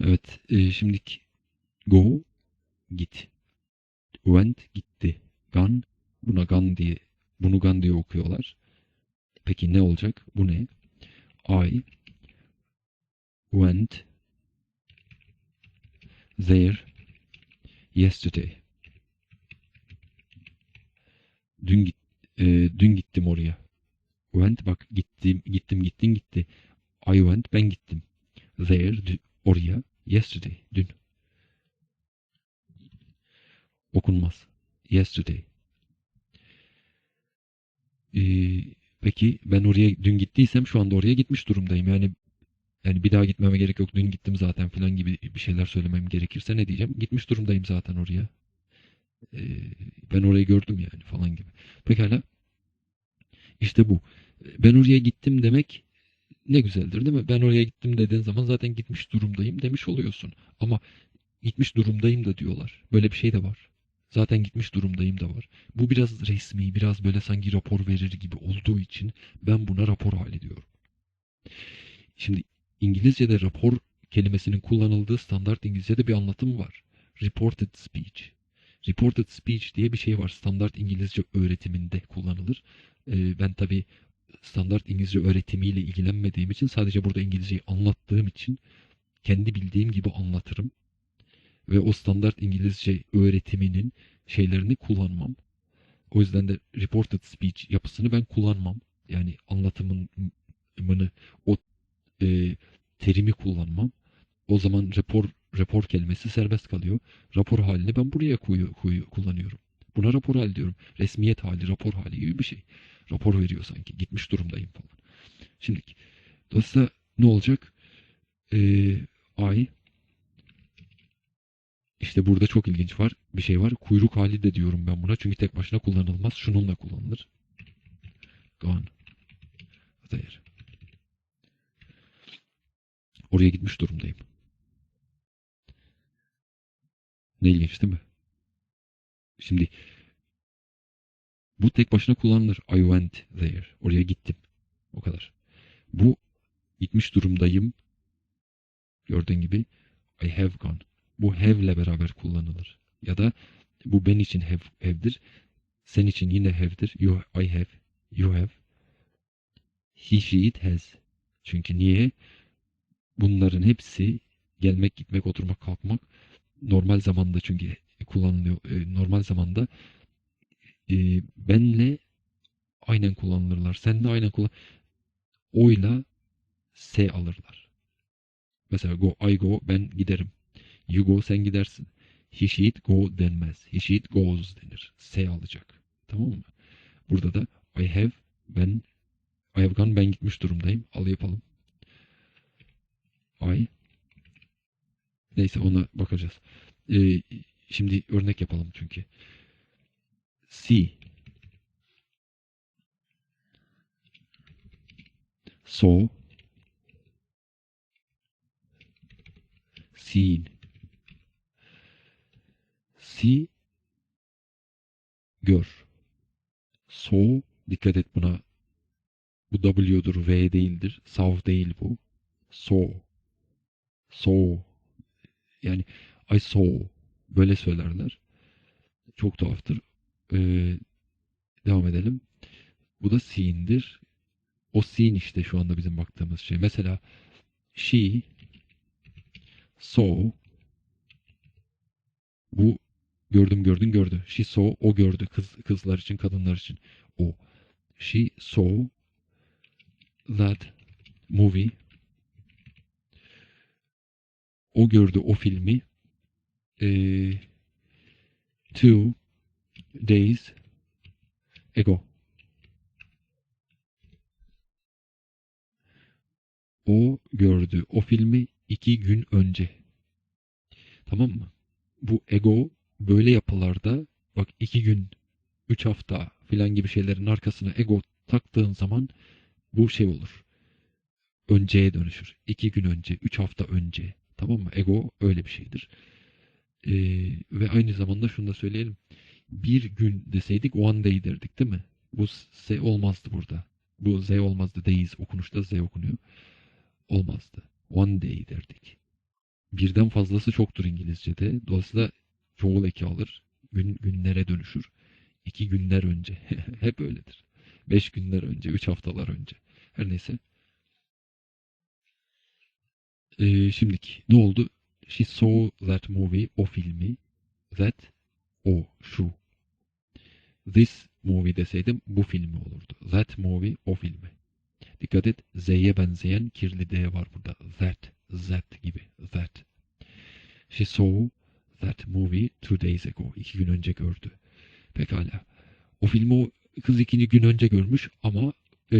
Evet, e, şimdiki go git. Went gitti. Gone buna gone diye bunu gone diye okuyorlar. Peki ne olacak? Bu ne? I went there yesterday. Dün git e, dün gittim oraya. Went bak gittim gittim gittin gitti. I went ben gittim. There oraya yesterday dün. Okunmaz. Yesterday. Ee, peki ben oraya dün gittiysem şu anda oraya gitmiş durumdayım. Yani yani bir daha gitmeme gerek yok. Dün gittim zaten falan gibi bir şeyler söylemem gerekirse ne diyeceğim? Gitmiş durumdayım zaten oraya. Ee, ben orayı gördüm yani falan gibi. Pekala. İşte bu. Ben oraya gittim demek ne güzeldir değil mi? Ben oraya gittim dediğin zaman zaten gitmiş durumdayım demiş oluyorsun. Ama gitmiş durumdayım da diyorlar. Böyle bir şey de var. Zaten gitmiş durumdayım da var. Bu biraz resmi, biraz böyle sanki rapor verir gibi olduğu için ben buna rapor hali diyorum. Şimdi İngilizce'de rapor kelimesinin kullanıldığı standart İngilizce'de bir anlatım var. Reported speech. Reported speech diye bir şey var. Standart İngilizce öğretiminde kullanılır. Ee, ben tabii standart İngilizce öğretimiyle ilgilenmediğim için sadece burada İngilizceyi anlattığım için kendi bildiğim gibi anlatırım. Ve o standart İngilizce öğretiminin şeylerini kullanmam. O yüzden de reported speech yapısını ben kullanmam. Yani anlatımını o e, terimi kullanmam. O zaman rapor rapor kelimesi serbest kalıyor. Rapor halini ben buraya koyu, koyu, kullanıyorum. Buna rapor hali diyorum. Resmiyet hali, rapor hali gibi bir şey. Rapor veriyor sanki. Gitmiş durumdayım falan. Şimdi dolayısıyla ne olacak? Ee, I işte burada çok ilginç var. Bir şey var. Kuyruk hali de diyorum ben buna. Çünkü tek başına kullanılmaz. Şununla kullanılır. Gone. There. Oraya gitmiş durumdayım. Ne ilginç değil mi? Şimdi bu tek başına kullanılır. I went there. Oraya gittim. O kadar. Bu gitmiş durumdayım. Gördüğün gibi I have gone. Bu have ile beraber kullanılır. Ya da bu ben için have, have'dir. Sen için yine have'dir. You, I have. You have. He, she, it has. Çünkü niye? Bunların hepsi gelmek, gitmek, oturmak, kalkmak normal zamanda çünkü kullanılıyor. E, normal zamanda e, benle aynen kullanılırlar. Sen de aynen kullan. O'yla S alırlar. Mesela go, I go, ben giderim. You go, sen gidersin. He, she, it, go denmez. He, she, it goes denir. S alacak. Tamam mı? Burada da I have, ben I have gone, ben gitmiş durumdayım. Al yapalım. I Neyse ona bakacağız. Ee, şimdi örnek yapalım çünkü. See. Saw. Seen. See. Gör. Saw. Dikkat et buna. Bu W'dur, V değildir. Saw değil bu. Saw. Saw. Yani I saw. Böyle söylerler. Çok tuhaftır. Ee, devam edelim. Bu da seen'dir. O seen işte şu anda bizim baktığımız şey. Mesela she saw bu gördüm gördün gördü. She saw o gördü. Kız, kızlar için kadınlar için o. She saw that movie o gördü o filmi eee, two days ago. O gördü o filmi iki gün önce. Tamam mı? Bu ego böyle yapılarda bak iki gün, üç hafta filan gibi şeylerin arkasına ego taktığın zaman bu şey olur. Önceye dönüşür. İki gün önce, üç hafta önce. Tamam mı? Ego öyle bir şeydir. Ee, ve aynı zamanda şunu da söyleyelim. Bir gün deseydik one day derdik değil mi? Bu S olmazdı burada. Bu Z olmazdı. Days okunuşta Z okunuyor. Olmazdı. One day derdik. birden fazlası çoktur İngilizce'de. Dolayısıyla çoğul eki alır. Gün, günlere dönüşür. İki günler önce. Hep öyledir. Beş günler önce, üç haftalar önce. Her neyse. Ee, şimdiki ne oldu? She saw that movie, o filmi. That, o, şu. This movie deseydim bu filmi olurdu. That movie, o filmi. Dikkat et, Z'ye benzeyen kirli D var burada. That, that gibi. That. She saw that movie two days ago. İki gün önce gördü. Pekala. O filmi o kız iki gün önce görmüş ama e,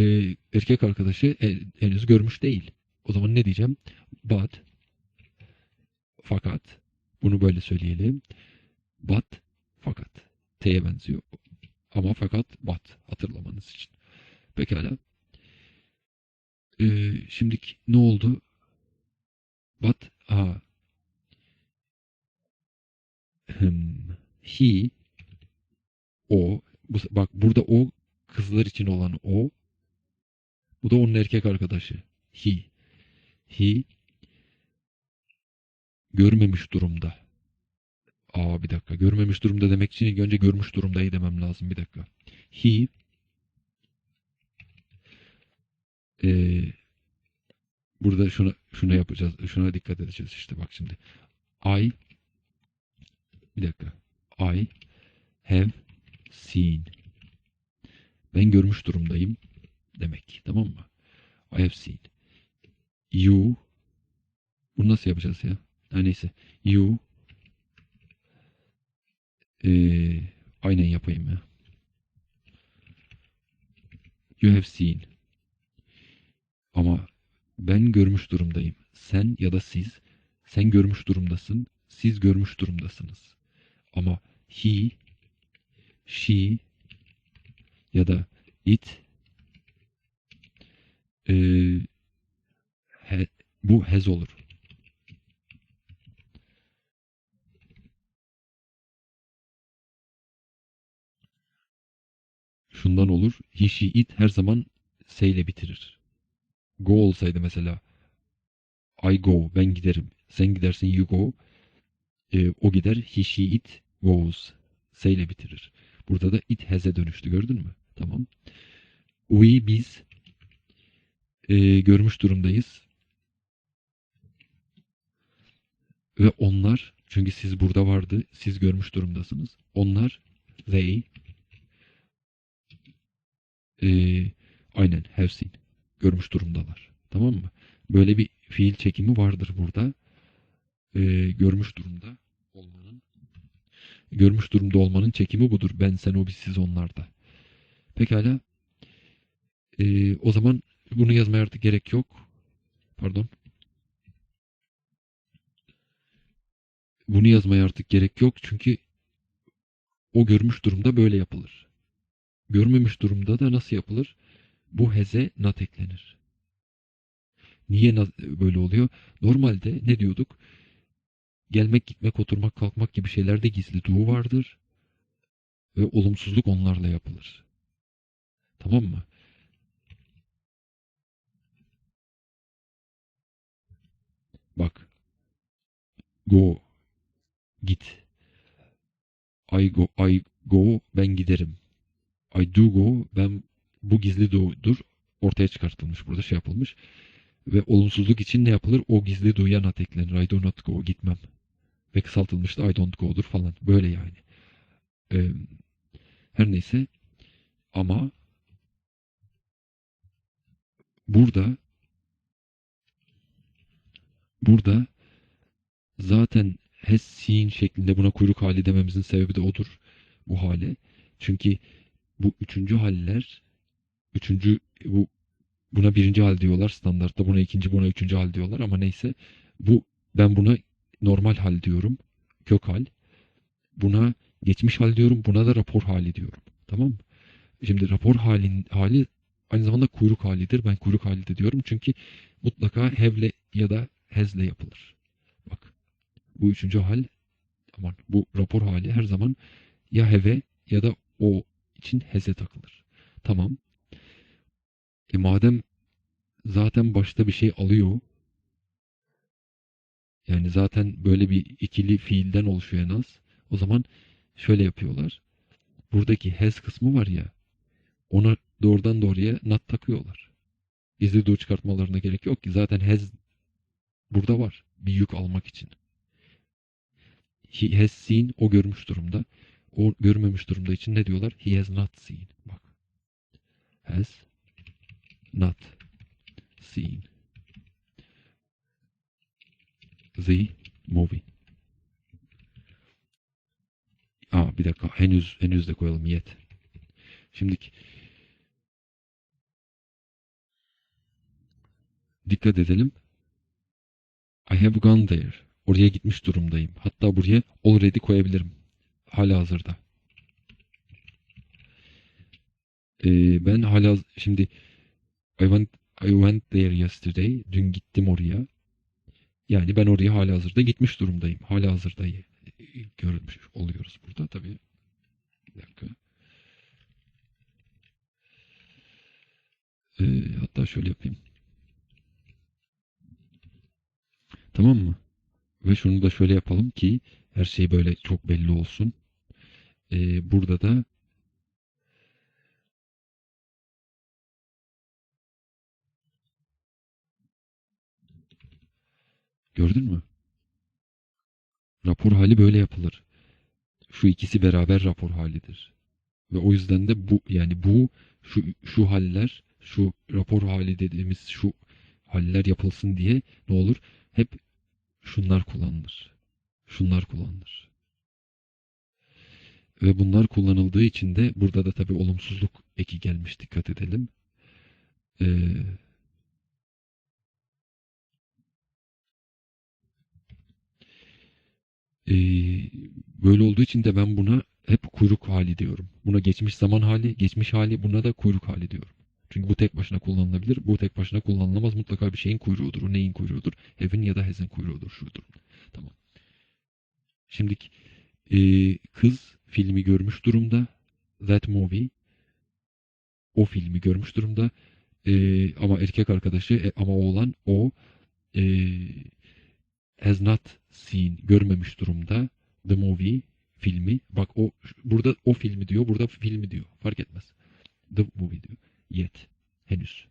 erkek arkadaşı e, henüz görmüş değil. O zaman ne diyeceğim? But fakat bunu böyle söyleyelim. But fakat T'ye benziyor. Ama fakat but hatırlamanız için. Pekala. Ee, şimdiki ne oldu? But. Hmm. He o bak burada o kızlar için olan o bu da onun erkek arkadaşı. He. He görmemiş durumda. Aa bir dakika. Görmemiş durumda demek için ilk önce görmüş durumdayı demem lazım. Bir dakika. He eee, burada şuna şuna yapacağız. Şuna dikkat edeceğiz işte bak şimdi. I bir dakika. I have seen. Ben görmüş durumdayım demek. Tamam mı? I have seen. You bunu nasıl yapacağız ya? Ha, neyse. You ee, aynen yapayım ya. You have seen. Ama ben görmüş durumdayım. Sen ya da siz sen görmüş durumdasın. Siz görmüş durumdasınız. Ama he, she ya da it ee, he- bu has olur. Şundan olur. She, it her zaman S ile bitirir. Go olsaydı mesela I go, ben giderim. Sen gidersin, you go. Ee, o gider, he, she, it goes. S ile bitirir. Burada da it has'e dönüştü gördün mü? Tamam. We, biz ee, görmüş durumdayız. Ve onlar, çünkü siz burada vardı, siz görmüş durumdasınız. Onlar, they, ee, aynen have seen. Görmüş durumdalar. Tamam mı? Böyle bir fiil çekimi vardır burada. Ee, görmüş durumda olmanın görmüş durumda olmanın çekimi budur. Ben, sen, o, biz, siz, onlarda. Pekala. Ee, o zaman bunu yazmaya artık gerek yok. Pardon. Bunu yazmaya artık gerek yok. Çünkü o görmüş durumda böyle yapılır. Görmemiş durumda da nasıl yapılır? Bu heze not eklenir. Niye böyle oluyor? Normalde ne diyorduk? Gelmek, gitmek, oturmak, kalkmak gibi şeylerde gizli du vardır. Ve olumsuzluk onlarla yapılır. Tamam mı? Bak. Go. Git. I go. I go. Ben giderim. I do go. Ben bu gizli do'dur. Ortaya çıkartılmış burada şey yapılmış. Ve olumsuzluk için ne yapılır? O gizli do'ya not eklenir. I do not go. Gitmem. Ve kısaltılmış da I don't go'dur falan. Böyle yani. Ee, her neyse. Ama burada burada zaten has seen şeklinde buna kuyruk hali dememizin sebebi de odur. Bu hale. Çünkü bu üçüncü haller üçüncü bu buna birinci hal diyorlar standartta buna ikinci buna üçüncü hal diyorlar ama neyse. Bu ben buna normal hal diyorum kök hal. Buna geçmiş hal diyorum buna da rapor hali diyorum tamam mı? Şimdi rapor halin hali aynı zamanda kuyruk halidir. Ben kuyruk hali de diyorum çünkü mutlaka have'le ya da has'le yapılır. Bak bu üçüncü hal aman bu rapor hali her zaman ya have'e ya da o için has'e takılır tamam e madem zaten başta bir şey alıyor Yani zaten böyle bir ikili fiilden oluşuyor en az. O zaman şöyle yapıyorlar. Buradaki has kısmı var ya ona doğrudan doğruya not takıyorlar. Gizli dur çıkartmalarına gerek yok ki. Zaten has burada var. Bir yük almak için. He has seen o görmüş durumda. O görmemiş durumda için ne diyorlar? He has not seen. Bak. Has not seen the movie. Aa bir dakika. Henüz henüz de koyalım yet. Şimdi dikkat edelim. I have gone there. Oraya gitmiş durumdayım. Hatta buraya already koyabilirim. Hala hazırda. Ee, ben hala şimdi I went, I went there yesterday. Dün gittim oraya. Yani ben oraya hala hazırda gitmiş durumdayım. Hala hazırda görmüş oluyoruz burada tabii. Bir dakika. Ee, hatta şöyle yapayım. Tamam mı? Ve şunu da şöyle yapalım ki her şey böyle çok belli olsun. Ee, burada da gördün mü? Rapor hali böyle yapılır. Şu ikisi beraber rapor halidir. Ve o yüzden de bu yani bu şu şu haller şu rapor hali dediğimiz şu haller yapılsın diye ne olur? Hep şunlar kullanılır. Şunlar kullanılır. Ve bunlar kullanıldığı için de burada da tabii olumsuzluk eki gelmiş dikkat edelim. Ee, Ee, böyle olduğu için de ben buna hep kuyruk hali diyorum. Buna geçmiş zaman hali, geçmiş hali, buna da kuyruk hali diyorum. Çünkü bu tek başına kullanılabilir. Bu tek başına kullanılamaz. Mutlaka bir şeyin kuyruğudur. Neyin kuyruğudur? Have'in ya da has'in kuyruğudur. Şudur. Tamam. Şimdi e, kız filmi görmüş durumda. That movie. O filmi görmüş durumda. E, ama erkek arkadaşı e, ama oğlan o e, has not seen görmemiş durumda the movie filmi. Bak o burada o filmi diyor, burada filmi diyor. Fark etmez. The movie diyor. Yet. Henüz.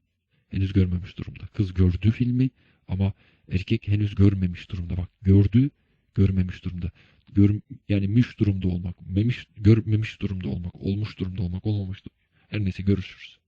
Henüz görmemiş durumda. Kız gördü filmi ama erkek henüz görmemiş durumda. Bak gördü, görmemiş durumda. Gör, yani müş durumda olmak, memiş, görmemiş durumda olmak, olmuş durumda olmak, olmamış durumda. Her neyse görüşürüz.